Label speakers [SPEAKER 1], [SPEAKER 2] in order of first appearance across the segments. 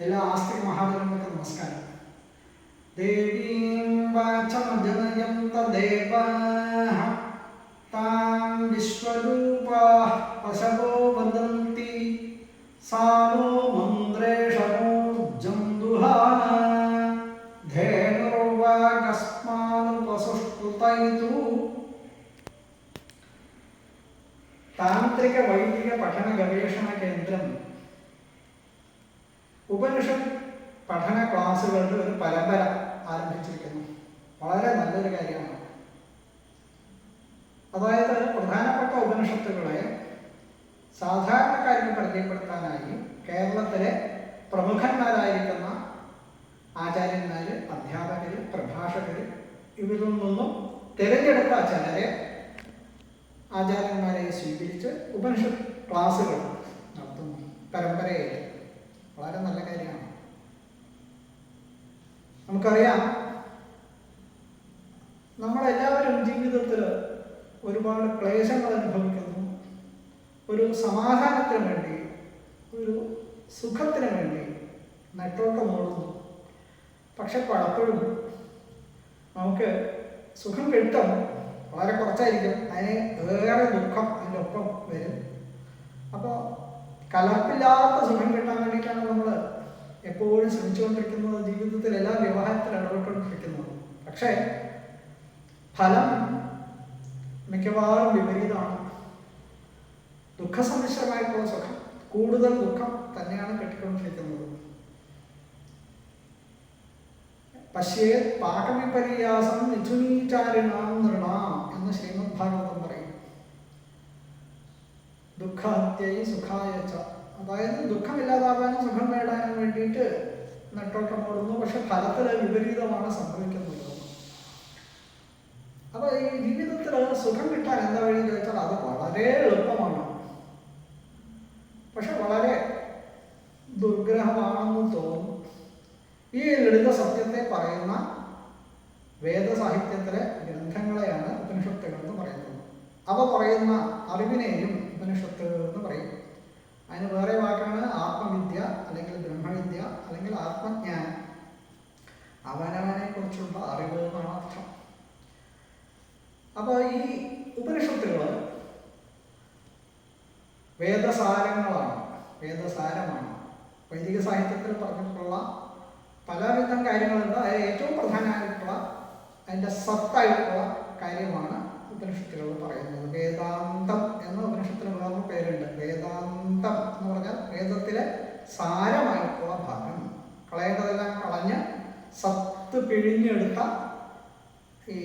[SPEAKER 1] എല്ലാ ആസ്തിക മഹാജനങ്ങൾക്ക് നമസ്കാരം ദേവീം വാചമജനയന്ത ദേവാഃ താം വിശ്വരൂപാഃ പശവോ വദന്തി സാനോ മന്ത്രേഷമോർജം ദുഹാന ധേനുർവാകസ്മാനുപസുഷ്ടുതൈതു താന്ത്രിക വൈദിക പഠന ഗവേഷണ കേന്ദ്രം ഉപനിഷത്ത് പഠന ക്ലാസ്സുകളുടെ ഒരു പരമ്പര ആരംഭിച്ചിരിക്കുന്നു. വളരെ നല്ലൊരു കാര്യമാണ്. അതായത് പ്രധാനപ്പെട്ട ഉപനിഷത്തുകളെ സാധാരണക്കാർക്ക് പരിചയപ്പെടുത്താനായി കേരളത്തിലെ പ്രമുഖന്മാരായിരിക്കുന്ന ആചാര്യന്മാർ അധ്യാപകർ പ്രഭാഷകർ ഇവരിൽ നിന്നും തിരഞ്ഞെടുത്ത ചിലരെ ആചാര്യന്മാരെ സ്വീകരിച്ച് ഉപനിഷത്ത് ക്ലാസ്സുകൾ നടത്തുന്നു. പരമ്പരയായിട്ട്. വളരെ നല്ല കാര്യമാണ്. നമുക്കറിയാം നമ്മളെല്ലാവരും ജീവിതത്തിൽ ഒരുപാട് ക്ലേശങ്ങൾ അനുഭവിക്കുന്നു. ഒരു സമാധാനത്തിന് വേണ്ടി ഒരു സുഖത്തിന് വേണ്ടി നെട്ടോട്ടം ഓടുന്നു. പക്ഷെ പലപ്പോഴും നമുക്ക് സുഖം കിട്ടും വളരെ കുറച്ചായിരിക്കും. അതിന് ഏറെ ദുഃഖം അതിന്റെ ഒപ്പം വരും. അപ്പോൾ കലർപ്പില്ലാത്ത സുഖം കിട്ടാൻ വേണ്ടിയിട്ടാണ് നമ്മൾ എപ്പോഴും ശ്രമിച്ചുകൊണ്ടിരിക്കുന്നത്. ജീവിതത്തിൽ എല്ലാ വ്യവഹാരത്തിലും ഇടപെട്ടുകൊണ്ടിരിക്കുന്നത്. പക്ഷേ ഫലം മിക്കവാറും വിപരീതമാണ്. ദുഃഖസമ്മിശ്രമായിട്ടുള്ള സുഖം കൂടുതൽ ദുഃഖം തന്നെയാണ് കിട്ടിക്കൊണ്ടിരിക്കുന്നത്. പശ്യേ പാകവിപര്യാസം മിഥുനീചാരിണാം നൃണാം എന്ന് ശ്രീമദ് ഭാഗവതം പറയും. ദുഃഖഹത്യൈ സുഖായച്ച അതായത് ദുഃഖമില്ലാതാകാനും സുഖം നേടാനും വേണ്ടിയിട്ട് നെട്ടോട്ടം ഓടുന്നു പക്ഷെ ഫലത്തിൽ വിപരീതമാണ് സംഭവിക്കുന്നത്. അപ്പൊ ഈ ജീവിതത്തിൽ സുഖം കിട്ടാൻ എന്താ വഴി ചോദിച്ചാൽ അത് വളരെ എളുപ്പമാണ്. പക്ഷെ വളരെ ദുർഗ്രഹമാണെന്ന് തോന്നും. ഈ ലളിത സത്യത്തെ പറയുന്ന വേദസാഹിത്യത്തിലെ ഗ്രന്ഥങ്ങളെയാണ് ഉപനിഷത്തുകൾ എന്ന് പറയുന്നത്. അവ പറയുന്ന അറിവിനെയും ഉപനിഷത്ത് എന്ന് പറയും. അതിന് വേറെ വാക്കാണ് ആത്മവിദ്യ അല്ലെങ്കിൽ ബ്രഹ്മവിദ്യ അല്ലെങ്കിൽ ആത്മജ്ഞാനം. അവനവനെ കുറിച്ചുള്ള അറിവ് എന്നാണ് അർത്ഥം. അപ്പോൾ ഈ ഉപനിഷത്തുകൾ വേദസാരങ്ങളാണ് വേദസാരമാണ്. വൈദിക സാഹിത്യത്തിൽ പറഞ്ഞിട്ടുള്ള പലവിധം കാര്യങ്ങളുണ്ട്. അതിൽ ഏറ്റവും പ്രധാനമായിട്ടുള്ള അതിന്റെ സത്തായിട്ടുള്ള കാര്യമാണ് ഉപനിഷത്തുകൾ പറയുന്നത്. വേദാന്തം എന്ന ഉപനിഷത്തിന് വേറൊരു പേരുണ്ട്. വേദാന്തം എന്ന് പറഞ്ഞാൽ വേദത്തിലെ സാരമായിട്ടുള്ള ഭാഗം. കളയേണ്ടതെല്ലാം കളഞ്ഞ് സത്ത് പിഴിഞ്ഞെടുത്ത ഈ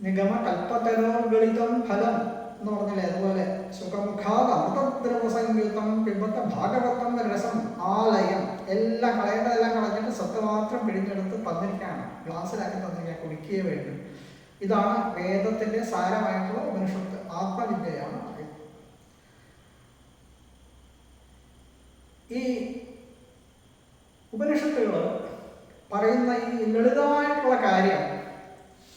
[SPEAKER 1] നിഗമ കൽപ്പതരോർഗളിതം ഫലം എന്ന് പറഞ്ഞില്ലേ? അതുപോലെ സുഖമുഖാത് അമൃതദ്രവസംയുക്തം പിബത്ത ഭാഗവത്തം രസം ആലയം എല്ലാം കളയേണ്ടതെല്ലാം കളഞ്ഞിട്ട് സത്ത് മാത്രം പിഴിഞ്ഞെടുത്ത് തന്നിരിക്കുകയാണ്. ഗ്ലാസ്സിലാക്കി തന്നിരിക്കുക കുടിക്കുകയേ വേണ്ടു. ഇതാണ് വേദത്തിന്റെ സാരമായിട്ടുള്ള ഉപനിഷത്ത് ആത്മവിദ്യയാണ് ഈ ഉപനിഷത്തുകൾ പറയുന്ന ഈ ലളിതമായിട്ടുള്ള കാര്യം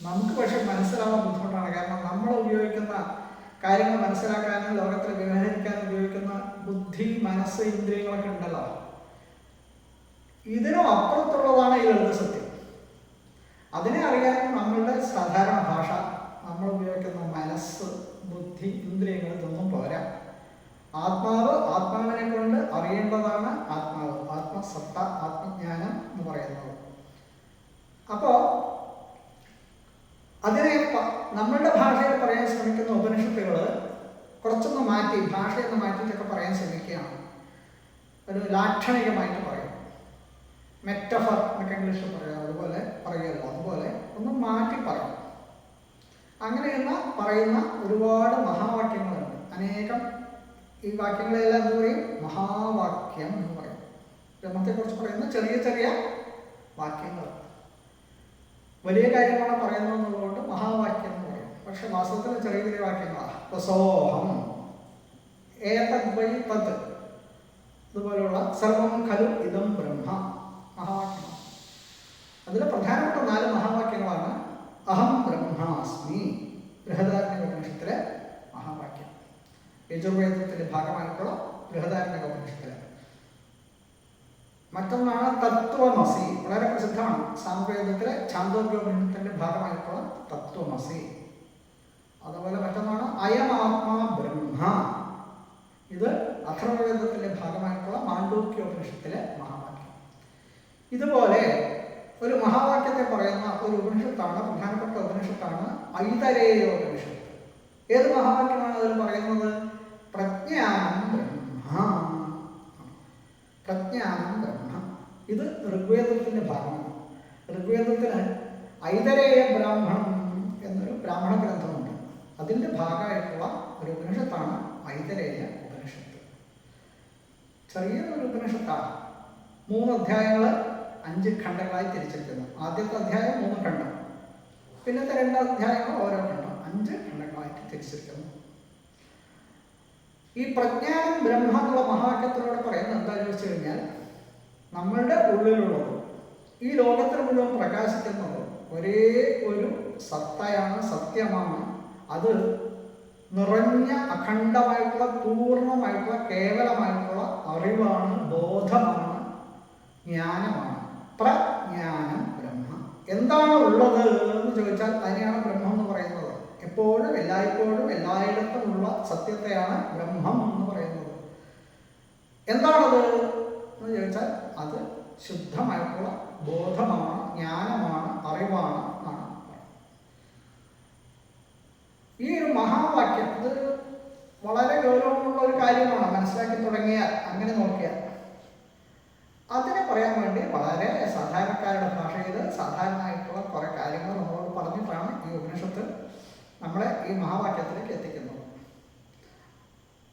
[SPEAKER 1] നമുക്ക് പക്ഷെ മനസ്സിലാവാൻ ബുദ്ധിമുട്ടാണ്. കാരണം നമ്മൾ ഉപയോഗിക്കുന്ന കാര്യങ്ങൾ മനസ്സിലാക്കാനും ലോകത്തിൽ വ്യവഹരിക്കാനും ഉപയോഗിക്കുന്ന ബുദ്ധി മനസ്സ് ഇന്ദ്രിയങ്ങളൊക്കെ ഉണ്ടല്ലോ. ഇതിനും അപ്പുറത്തുള്ളതാണ് ഈ ലളിത സത്യം അതിനെ അറിയാനും നമ്മളുടെ സാധാരണ ഭാഷ നമ്മൾ ഉപയോഗിക്കുന്ന മനസ്സ് ബുദ്ധി ഇന്ദ്രിയങ്ങൾ ഇതൊന്നും പോരാ. ആത്മാവ് ആത്മാവിനെ കൊണ്ട് അറിയേണ്ടതാണ് ആത്മാവ്. ആത്മസത്ത ആത്മജ്ഞാനം എന്ന് പറയുന്നത്. അപ്പോ അതിനെ നമ്മളുടെ ഭാഷയിൽ പറയാൻ ശ്രമിക്കുന്ന ഉപനിഷത്തുകൾ കുറച്ചൊന്ന് മാറ്റി ഭാഷയൊന്ന് മാറ്റിയിട്ടൊക്കെ പറയാൻ ശ്രമിക്കുകയാണ്. ഒരു ലാക്ഷണികമായിട്ട് പറയും. മെറ്റഫർ എന്നൊക്കെ ഇംഗ്ലീഷിൽ പറയാം. അതുപോലെ പറയുമല്ലോ അതുപോലെ ഒന്ന് മാറ്റി പറയാം. അങ്ങനെയുള്ള പറയുന്ന ഒരുപാട് മഹാവാക്യങ്ങളുണ്ട്. അനേകം ഈ വാക്യങ്ങളെല്ലാം എന്ത് പറയും? മഹാവാക്യം എന്ന് പറയും. ബ്രഹ്മത്തെക്കുറിച്ച് പറയുന്ന ചെറിയ ചെറിയ വാക്യങ്ങൾ. വലിയ കാര്യമാണ് പറയുന്നതെന്നുള്ളതുകൊണ്ട് മഹാവാക്യം എന്ന് പറയും. പക്ഷെ വാസ്തവത്തിൽ ചെറിയ ചെറിയ വാക്യങ്ങളാണ്. പ്രസോഹം ഏതദ് വൈ തത് ഇതുപോലുള്ള സർവം ഖലു ഇതം ബ്രഹ്മ മഹാവാക്യമാണ്. അതിൽ പ്രധാനപ്പെട്ട നാല് മഹാവാക്യങ്ങളാണ് അഹം ബ്രഹ്മാസ്മി ബൃഹദാരണ്യപനിഷത്തിലെ മഹാവാക്യം. യജുർവേദത്തിന്റെ ഭാഗമായിട്ടുള്ള ബൃഹദാരണ്യപനിഷത്തിലെ മറ്റൊന്നാണ് തത്വമസി വളരെ പ്രസിദ്ധമാണ്. സാമവേദത്തിലെ ചാന്തോഗ്യോപനിഷത്തിന്റെ ഭാഗമായിട്ടുള്ള തത്വമസി. അതുപോലെ മറ്റൊന്നാണ് അയമാത്മാ ബ്രഹ്മ. ഇത് അഥർവവേദത്തിന്റെ ഭാഗമായിട്ടുള്ള മാണ്ഡൂക്യോപനിഷത്തിലെ മഹാവാക്യം ഇതുപോലെ ഒരു മഹാവാക്യത്തെ പറയുന്ന ഒരു ഉപനിഷത്താണ് പ്രധാനപ്പെട്ട ഉപനിഷത്താണ് ഐതരേയ ഉപനിഷത്ത്. ഏത് മഹാവാക്യമാണ് അതിൽ പറയുന്നത്? പ്രജ്ഞാനം ബ്രഹ്മ. പ്രജ്ഞാനം ബ്രഹ്മ. ഇത് ഋഗ്വേദത്തിന്റെ ഭാഗമാണ്. ഋഗ്വേദത്തിന് ഐതരേയ ബ്രാഹ്മണം എന്നൊരു ബ്രാഹ്മണ ഗ്രന്ഥമുണ്ട്. അതിന്റെ ഭാഗമായിട്ടുള്ള ഒരു ഉപനിഷത്താണ് ഐതരേയ ഉപനിഷത്ത്. ചെറിയൊരു ഉപനിഷത്താണ്. മൂന്ന് അധ്യായങ്ങൾ അഞ്ച് ഖണ്ഡങ്ങളായി തിരിച്ചിരിക്കുന്നു ആദ്യത്തെ അധ്യായം മൂന്ന് ഖണ്ഡം. പിന്നത്തെ രണ്ടാം അധ്യായങ്ങൾ ഓരോ ഖണ്ഡം. അഞ്ച് ഖണ്ഡങ്ങളായിട്ട് തിരിച്ചിരിക്കുന്നു ഈ പ്രജ്ഞാനം ബ്രഹ്മ എന്നുള്ള മഹാവാക്യത്തിലൂടെ പറയുന്നത് എന്താണെന്ന് വെച്ച് കഴിഞ്ഞാൽ നമ്മളുടെ ഉള്ളിലുള്ളത് ഈ ലോകത്തിന് മുഴുവൻ പ്രകാശിക്കുന്നത് ഒരേ ഒരു സത്തയാണ് സത്യമാണ്. അത് നിറഞ്ഞ അഖണ്ഡമായിട്ടുള്ള പൂർണമായിട്ടുള്ള കേവലമായിട്ടുള്ള അറിവാണ് ബോധമാണ് ജ്ഞാനമാണ്. പ്രജ്ഞാനം ബ്രഹ്മ. എന്താണ് ഉള്ളത് എന്ന് ചോദിച്ചാൽ അതിനെയാണ് ബ്രഹ്മം എന്ന് പറയുന്നത്. എപ്പോഴും എല്ലായ്പ്പോഴും എല്ലായിടത്തുമുള്ള സത്യത്തെയാണ് ബ്രഹ്മം എന്ന് പറയുന്നത്. എന്താണത് എന്ന് ചോദിച്ചാൽ അത് ശുദ്ധമായിട്ടുള്ള ബോധമാണ് ജ്ഞാനമാണ് അറിവാണ് എന്നാണ് ഈ ഒരു മഹാവാക്യം ഇത് വളരെ ഗൗരവമുള്ള ഒരു കാര്യമാണ് മനസ്സിലാക്കി തുടങ്ങിയാൽ അങ്ങനെ നോക്കിയാൽ. അതിനെ പറയാൻ വളരെ സാധാരണക്കാരുടെ ഭാഷയിൽ സാധാരണമായിട്ടുള്ള കുറേ കാര്യങ്ങൾ നമ്മളോട് പറഞ്ഞിട്ടാണ് ഈ ഉപനിഷത്ത് നമ്മളെ ഈ മഹാവാക്യത്തിലേക്ക് എത്തിക്കുന്നത്.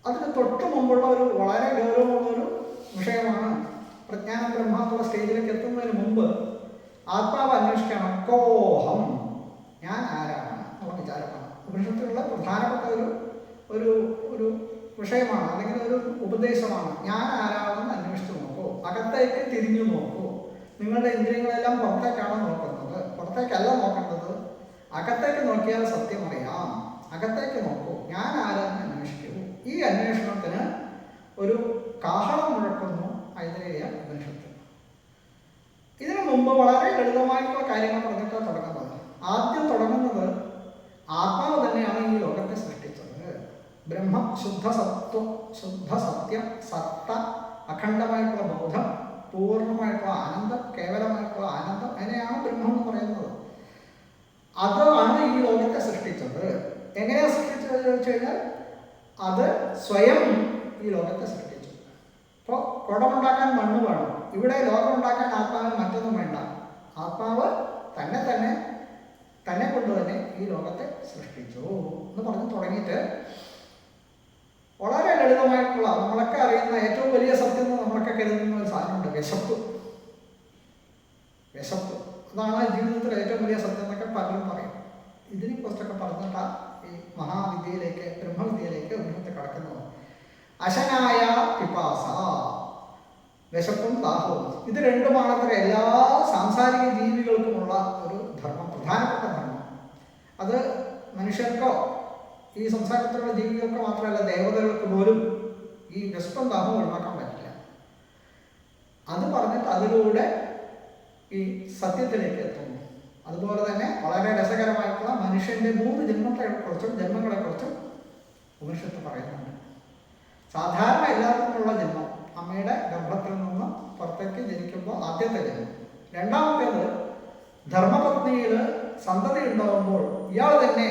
[SPEAKER 1] അതിന് തൊട്ട് മുമ്പുള്ള ഒരു വളരെ ഗൗരവമുള്ളൊരു വിഷയമാണ് പ്രജ്ഞാന ബ്രഹ്മ സ്റ്റേജിലേക്ക് എത്തുന്നതിന് മുമ്പ് ആത്മാവ് അന്വേഷിക്കണം. കോഹം. ഞാൻ ആരാണ് എന്നുള്ള വിചാരമാണ്. ഉപനിഷത്തിലുള്ള പ്രധാനപ്പെട്ട ഒരു ഒരു ഒരു വിഷയമാണ് അല്ലെങ്കിൽ ഒരു ഉപദേശമാണ്. ഞാൻ ആരാണെന്ന് അന്വേഷിച്ചു നോക്കൂ. അകത്തേക്ക് തിരിഞ്ഞു നോക്കൂ. നിങ്ങളുടെ ഇന്ദ്രിയങ്ങളെല്ലാം പുറത്തേക്കാണ് നോക്കുന്നത്? പുറത്തേക്കല്ല നോക്കേണ്ടത്. അകത്തേക്ക് നോക്കിയാൽ സത്യം അറിയാം. അകത്തേക്ക് നോക്കൂ. ഞാൻ ആരാന്ന് അന്വേഷിക്കൂ. ഈ അന്വേഷണത്തിന് ഒരു കാഹളം മുഴക്കുന്നു ഐതരേയ ഉപനിഷത്ത്. ഇതിനു മുമ്പ് വളരെ ലളിതമായിട്ടുള്ള കാര്യങ്ങൾ പറഞ്ഞിട്ടാണ് തുടങ്ങുന്നത്. ആദ്യം തുടങ്ങുന്നത് ആത്മാവ് തന്നെയാണ് ഈ ലോകത്തെ സൃഷ്ടിച്ചത്. ബ്രഹ്മം ശുദ്ധ സത്വ ശുദ്ധ സത്യം സത്ത അഖണ്ഡമായിട്ടുള്ള ബോധം പൂർണമായിട്ടുള്ള ആനന്ദം കേവലമായിട്ടുള്ള ആനന്ദം അതിനെയാണ് ബ്രഹ്മം എന്ന് പറയുന്നത്. അതാണ് ഈ ലോകത്തെ സൃഷ്ടിച്ചത്. എങ്ങനെയാ സൃഷ്ടിച്ചത് ചോദിച്ചു കഴിഞ്ഞാൽ അത് സ്വയം ഈ ലോകത്തെ സൃഷ്ടിച്ചു. ഇപ്പോൾ കുടമുണ്ടാക്കാൻ മണ്ണ് വേണം. ഇവിടെ ലോകമുണ്ടാക്കാൻ ആത്മാവിന് മറ്റൊന്നും വേണ്ട. ആത്മാവ് തന്നെ തന്നെ തന്നെ കൊണ്ട് തന്നെ ഈ ലോകത്തെ സൃഷ്ടിച്ചു എന്ന് പറഞ്ഞ് തുടങ്ങിയിട്ട് വളരെ ലളിതമായിട്ടുള്ള നമ്മളൊക്കെ അറിയുന്ന ഏറ്റവും വലിയ സത്യം എന്ന് നമ്മളൊക്കെ കരുതുന്ന ഒരു സാധനമുണ്ട് വിശപ്പ്. വിശപ്പ്. അതാണ് ജീവിതത്തിൽ ഏറ്റവും വലിയ സത്യം എന്നൊക്കെ പലരും പറയും. ഇതിനെ കുറിച്ചൊക്കെ പറഞ്ഞിട്ടാ ഈ മഹാവിദ്യയിലേക്ക് ബ്രഹ്മവിദ്യയിലേക്ക് ഉന്നത്തെ കടക്കുന്നത് അശനായ പിപാസ. വിശപ്പും ദാഹവും. ഇത് രണ്ടുമാണത്ര എല്ലാ സാംസാരിക ജീവികൾക്കുമുള്ള ഒരു ധർമ്മം പ്രധാനപ്പെട്ട ധർമ്മം. അത് മനുഷ്യർക്കോ ഈ സംസാരത്തിലുള്ള ജീവികൾക്ക് മാത്രമല്ല ദേവതകൾക്ക് പോലും ഈ വിഷ്പം ദാഹം ഒഴിവാക്കാൻ പറ്റില്ല. അത് പറഞ്ഞിട്ട് അതിലൂടെ ഈ സത്യത്തിലേക്ക് എത്തുന്നു. അതുപോലെ തന്നെ വളരെ രസകരമായിട്ടുള്ള മനുഷ്യന്റെ മൂന്ന് ജന്മത്തെക്കുറിച്ചും ജന്മങ്ങളെക്കുറിച്ചും ഉപനിഷത്ത് പറയുന്നുണ്ട്. സാധാരണ എല്ലാവർക്കുമുള്ള ജന്മം അമ്മയുടെ ഗർഭത്തിൽ നിന്ന് പുറത്തേക്ക് ജനിക്കുമ്പോൾ ആദ്യത്തെ ജന്മം. രണ്ടാമത്തേത് ധർമ്മപത്നിയിൽ സന്തതി ഉണ്ടാകുമ്പോൾ ഇയാൾ തന്നെ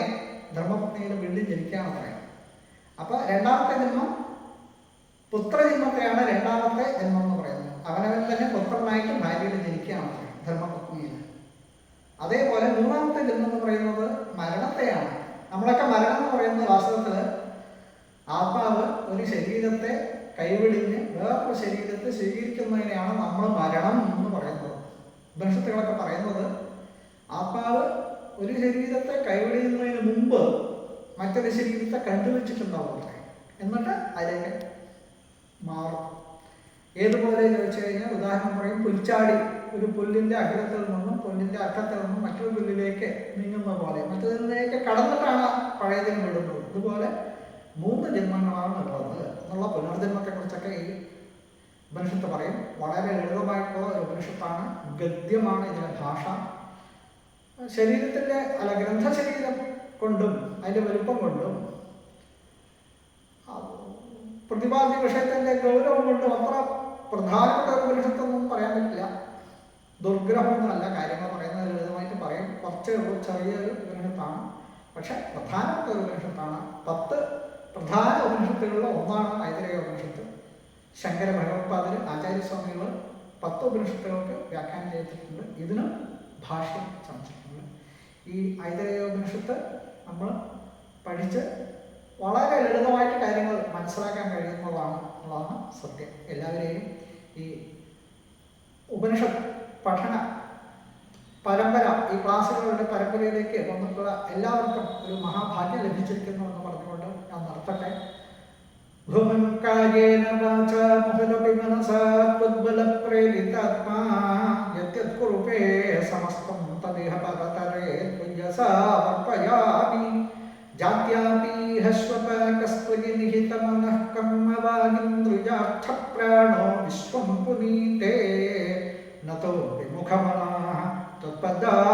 [SPEAKER 1] ധർമ്മപത്നിയിൽ വീണ്ടും ജനിക്കാന്ന് പറയാം. അപ്പൊ രണ്ടാമത്തെ ജന്മം പുത്രജന്മത്തെയാണ് രണ്ടാമത്തെ ജന്മം എന്ന് പറയുന്നത്. അവനവൻ തന്നെ പുത്രനായിട്ട് ഭാര്യയിൽ ജനിക്കുകയാണ് പറയാം ധർമ്മപത്നിയിൽ അതേപോലെ മൂന്നാമത്തെ ജന്മം എന്ന് പറയുന്നത് മരണത്തെയാണ്. നമ്മളൊക്കെ മരണം എന്ന് പറയുന്ന വാസ്തവത്തിൽ ആത്മാവ് ഒരു ശരീരത്തെ കൈവിടിഞ്ഞ് വേറൊരു ശരീരത്തെ സ്വീകരിക്കുന്നതിനെയാണ് നമ്മൾ മരണം എന്ന് പറയുന്നത്. ഉപനിഷത്തുകളൊക്കെ പറയുന്നത് ആത്മാവ് ഒരു ശരീരത്തെ കൈവിടുന്നതിന് മുമ്പ് മറ്റൊരു ശരീരത്തെ കണ്ടുവച്ചിട്ടുണ്ടാവും. എന്നിട്ട് അതിലേക്ക് മാറും. ഏതുപോലെ ചോദിച്ചു കഴിഞ്ഞാൽ ഉദാഹരണം പറയും പുൽച്ചാടി ഒരു പുല്ലിന്റെ അഗ്രത്തിൽ നിന്നും പുല്ലിന്റെ അറ്റത്തിൽ നിന്നും മറ്റൊരു പുല്ലിലേക്ക് നീങ്ങുന്ന പോലെ. മറ്റൊന്നിലേക്ക് കടന്നിട്ടാണ് പഴയതിന് വിടുന്നത്. ഇതുപോലെ മൂന്ന് ജന്മങ്ങളാണ് ഉള്ളത് എന്നുള്ള പുനർജന്മത്തെക്കുറിച്ചൊക്കെ ഈ ഉപനിഷത്ത് പറയും. വളരെ ലളിതമായിട്ടുള്ള ഒരു ഉപനിഷത്താണ് ഗദ്യമാണ് ഇതിന്റെ ഭാഷ. ശരീരത്തിന്റെ അല്ല ഗ്രന്ഥശരീരം കൊണ്ടും അതിന്റെ വലുപ്പം കൊണ്ടും പ്രതിപാദ്യ വിഷയത്തിന്റെ ഗൗരവം കൊണ്ടും അത്ര പ്രധാനപ്പെട്ട ഒരു ഉപനിഷത്തൊന്നും പറയാൻ പറ്റില്ല. ദുർഗ്രഹമൊന്നുമല്ല കാര്യങ്ങൾ പറയുന്നത് ലളിതമായിട്ട് പറയും കുറച്ചേ ഉള്ളൂ. ചെറിയൊരു ഉപനിഷത്താണ്. പക്ഷെ പ്രധാനപ്പെട്ട ഒരു ഉപനിഷത്താണ്. പത്ത് പ്രധാന ഉപനിഷത്തുകളിൽ ഒന്നാണ് ഐതരേയ ഉപനിഷത്ത്. ശങ്കര ഭഗവത്പാദർ ആചാര്യസ്വാമികൾ പത്ത് ഉപനിഷത്തുകൾക്ക് വ്യാഖ്യാനം ചെയ്തിട്ടുണ്ട്. ഇതിനും ഭാഷ്യം ചമച്ചിട്ടുണ്ട്. ഈ ഐതരേയ ഉപനിഷത്ത് നമ്മൾ പഠിച്ച് വളരെ ലളിതമായിട്ട് കാര്യങ്ങൾ മനസ്സിലാക്കാൻ കഴിയുന്നതാണ് എന്നുള്ളതാണ് സത്യം. എല്ലാവരെയും ഈ ഉപനിഷത്ത് പഠന പരമ്പര ഈ ക്ലാസ്സുകളുടെ പരമ്പരയിലേക്ക് വന്നിട്ടുള്ള എല്ലാവർക്കും ഒരു മഹാഭാഗ്യം ലഭിച്ചിരിക്കുന്നു എന്ന് പറഞ്ഞുകൊണ്ട് ഞാൻ നടത്തട്ടെ ഭൂമൻകാര്യേന വാച സമസ്തം തദ്ദേഹ പരതരേ വർപ്പയാമി स्वपाकस्त्वयि निहितमनः कर्मवागिन्द्रियार्थप्राणो विश्वं पुनीते न तो विमुखमनाः त्वत्पदात् विप्रवर्याः